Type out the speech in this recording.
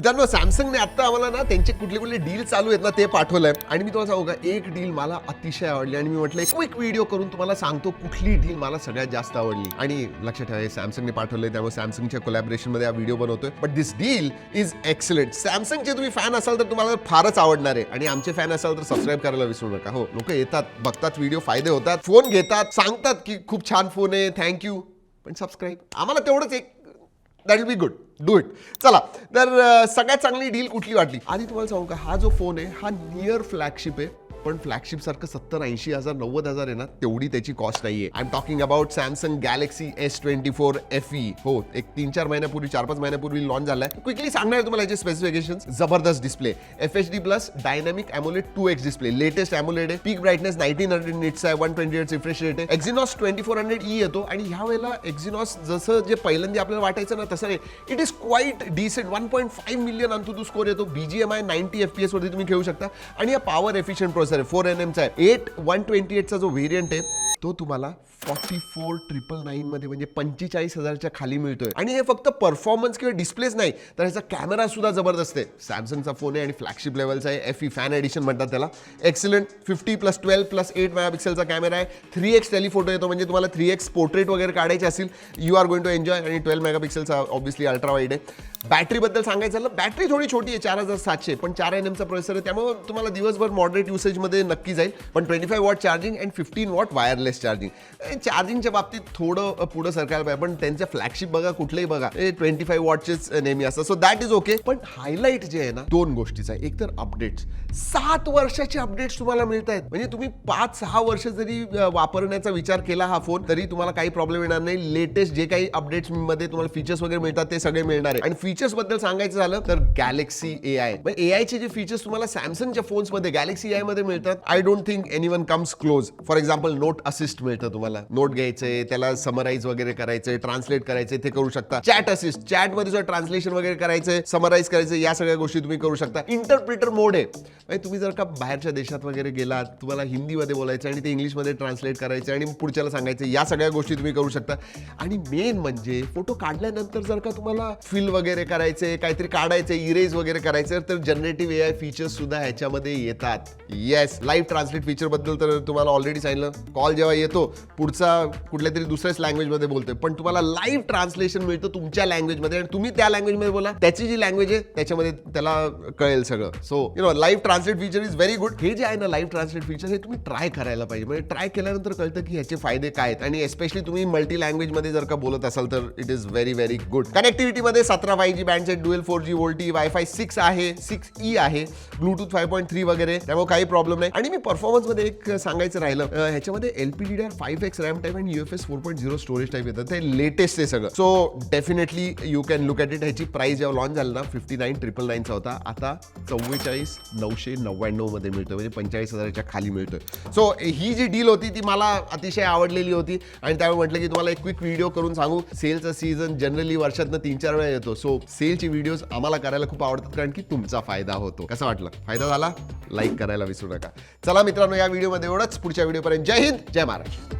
मित्रांनो सॅमसंगने आता आम्हाला ना त्यांचे कुठले कुठले डील चालू आहेत ना ते पाठवलंय. आणि मी तुम्हाला सांगू का एक डील मला अतिशय आवडली आणि मी म्हटलं क्विक व्हिडिओ करून तुम्हाला सांगतो कुठली डील मला सगळ्यात जास्त आवडली. आणि लक्षात ठेवा हे सॅमसंगने पाठवलंय त्यामुळे सॅमसंगच्या कोलॅबरेशनमध्ये हा व्हिडिओ बनवतोय but this deal is excellent सॅमसंगचे तुम्ही फॅन असाल तर तुम्हाला फारच आवडणार आहे. आणि आमचे फॅन असाल तर सबस्क्राईब करायला विसरू नका. हो लोक येतात बघतात व्हिडिओ फायदे होतात फोन घेतात सांगतात की खूप छान फोन आहे थँक्यू पण सबस्क्राईब आम्हाला तेवढंच एक that will be good do it चला. तर सगळ्यात चांगली डील कुठली वाटली? आधी तुम्हाला सांगू का, हा जो फ़ोन आहे, हा नियर फ्लॅगशिप आहे. पण फ्लॅगशिप सारखं सत्तर, ऐंशी हज़ार, नव्वद हज़ार आहे ना, तेवढी त्याची कॉस्ट नाहीये. I am talking about Samsung Galaxy S twenty four F E हो, एक तीन चार महिन्यापूर्वी चार पाच महिन्यापूर्वी लॉन्च झालाय. क्विकली सांगणार आहे तुम्हाला याचे स्पेसिफिकेशन ज़बरदस्त display F H D plus dynamic AMOLED two X display latest AMOLED आहे. Peak brightness nineteen hundred nits आहे. One twenty eight refresh rate आहे. Exynos twenty four hundred E येतो. आणि ह्या वेळेला एक्झिनॉस जसं जे पहिल्यांदा आपल्याला वाटायचं ना, तसं नाही. It is quite decent one point five million AnTuTu score येतो. BGMI ninety F P S वरती तुम्ही खेळू शकता. आणि हा पॉवर एफिशियंट प्रोसेसर आहे फोर एन एमचा आहे. एट वन ट्वेंटी एटचा जो व्हेरियंट आहे तो तुम्हाला फॉर्टी फोर ट्रिपल नाईन मध्ये, म्हणजे पंचेचाळीस हजारच्या खाली मिळतोय. आणि हे फक्त परफॉर्मन्स किंवा डिस्प्लेच नाही, तर ह्याचा कॅमेरा सुद्धा ज़बरदस्त आहे. सॅमसंगचा फ़ोन आहे आणि फ्लॅगशिप लेवलचा आहे. एफ़ ई फॅन एडिशन म्हणतात त्याला. Excellent fifty plus twelve plus eight mega मेगापिक्सेलचा camera आहे. थ्री एक्स टेलिफोटो येतो, म्हणजे तुम्हाला थ्री एक्स पोर्ट्रेट वगैरे काढायचे असेल you are going to enjoy आणि ट्वेल्व मेगापिक्सेलचा ऑब्विसली अल्ट्रा वाईड आहे. बॅटरीबद्दल सांगायचं झालं बॅटरी थोडी छोटी आहे, चार हज़ार पण चार एन एमचा प्रोसेसर आहे, त्यामुळे तुम्हाला दिवसभर मॉडरेट युसेजमध्ये नक्की जाईल. पण twenty five watt charging and fifteen watt wireless charging चार्जिंगच्या बाबतीत थोडं पुढं सरकायला पाहिजे, पण त्यांच्या फ्लॅगशिप बघा, कुठलेही बघा. हे ट्वेंटी फाय वॉटचेच नेहमी so that is okay highlight जे आहे ना, दोन गोष्टीचा आहे. एक तर अपडेट्स सात वर्षाचे अपडेट्स मिळत आहेत म्हणजे तुम्ही पाच सहा वर्ष जरी वापरण्याचा विचार केला हा फ़ोन तरी तुम्हाला काही प्रॉब्लेम येणार लेटेस्ट जे काही अपडेट्स मध्ये तुम्हाला फीचर्स वगैरे मिळतात, ते सगळे मिळणार आहे. आणि फीचर्सबद्दल सांगायचं झालं तर गॅलेक्सी ए आय ए आयचे जे फीचर्स तुम्हाला सॅमसंगच्या फोन्समध्ये गॅलेक्सी आयमध्ये मिळतात. I don't think anyone comes close for example note assist मिळतं तुम्हाला. नोट घ्यायचंय त्याला समराईज वगैरे करायचंय ट्रान्सलेट करायचंय ते करू शकता. चॅट असिस्ट चॅटमध्ये ट्रान्सलेशन वगैरे करायचंय समराईज करायचं या सगळ्या गोष्टी तुम्ही करू शकता. इंटरप्रिटर मोड आहे. म्हणजे तुम्ही जर का बाहेरच्या देशात वगैरे गेलात तुम्हाला हिंदीमध्ये बोलायचं आणि ते इंग्लिशमध्ये ट्रान्सलेट करायचं आणि पुढच्याला सांगायचं या सगळ्या गोष्टी तुम्ही करू शकता. आणि मेन म्हणजे फोटो काढल्यानंतर जर का तुम्हाला फिल वगैरे करायचे काहीतरी काढायचे इरेज वगैरे करायचे तर जनरेटिव्ह ए आय फीचर्स सुद्धा ह्याच्यामध्ये येतात. येस लाईव्ह ट्रान्सलेट फीचरबद्दल तर तुम्हाला ऑलरेडी सांगितलं. कॉल जेव्हा येतो पुढचा कुठल्या तरी दुसऱ्याच लँग्वेजमध्ये बोलतोय. पण तुम्हाला लाईव्ह ट्रान्सलेशन मिळतं तुमच्या लँग्वेजमध्ये आणि तुम्ही त्या लँग्वेजमध्ये बोला. त्याची जी लँग्वेज आहे त्याच्यामध्ये त्याला कळेल सगळं. So you know live translate feature is very good हे जे आहे ना लाईव्ह ट्रान्सलेट फीचर हे तुम्ही ट्राय करायला पाहिजे. म्हणजे ट्राय केल्यानंतर कळतं की ह्याचे फायदे काय आहेत. आणि एस्पेशली तुम्ही मल्टी लँग्वेजमध्ये जर का बोलत असाल तर it is very very good कनेक्टिव्हिटीमध्ये सतरा five G band set dual four G VoLTE WiFi six आहे सिक्स ई आहे ब्लूटूथ फाय पॉईंट थ्री वगैरे त्यामुळे काही प्रॉब्लेम नाही. आणि मी परफॉर्मन्समध्ये एक सांगायचं राहिलं अं, ह्याच्यामध्ये L P D D R five X RAM type आणि U F S four point zero storage type येतं. ते लेटेस्ट आहे सगळं. So definitely you can look at it ह्याची प्राईस जेव्हा लॉन्च झाली ना फिफ्टी नाईन ट्रिपल नाईनचा होता. आता चव्वेचाळीस नऊशे नव्याण्णवमध्ये मिळतो म्हणजे पंचेचाळीस हजाराच्या खाली मिळतोय. सो ही जी डील होती ती मला अतिशय आवडलेली होती. आणि त्यामुळे म्हटलं की एक क्विक व्हिडिओ करून सांगू. सेलचा सीझन जनरली वर्षातनं तीन चार येतो. सो सेलचे व्हिडिओज आम्हाला करायला खूप आवडतात कारण की तुमचा फायदा होतो. कसं वाटलं? फायदा झाला? लाईक करायला विसरू नका. चला मित्रांनो या व्हिडिओमध्ये एवढंच. पुढच्या व्हिडिओपर्यंत जय हिंद जय महाराष्ट्र.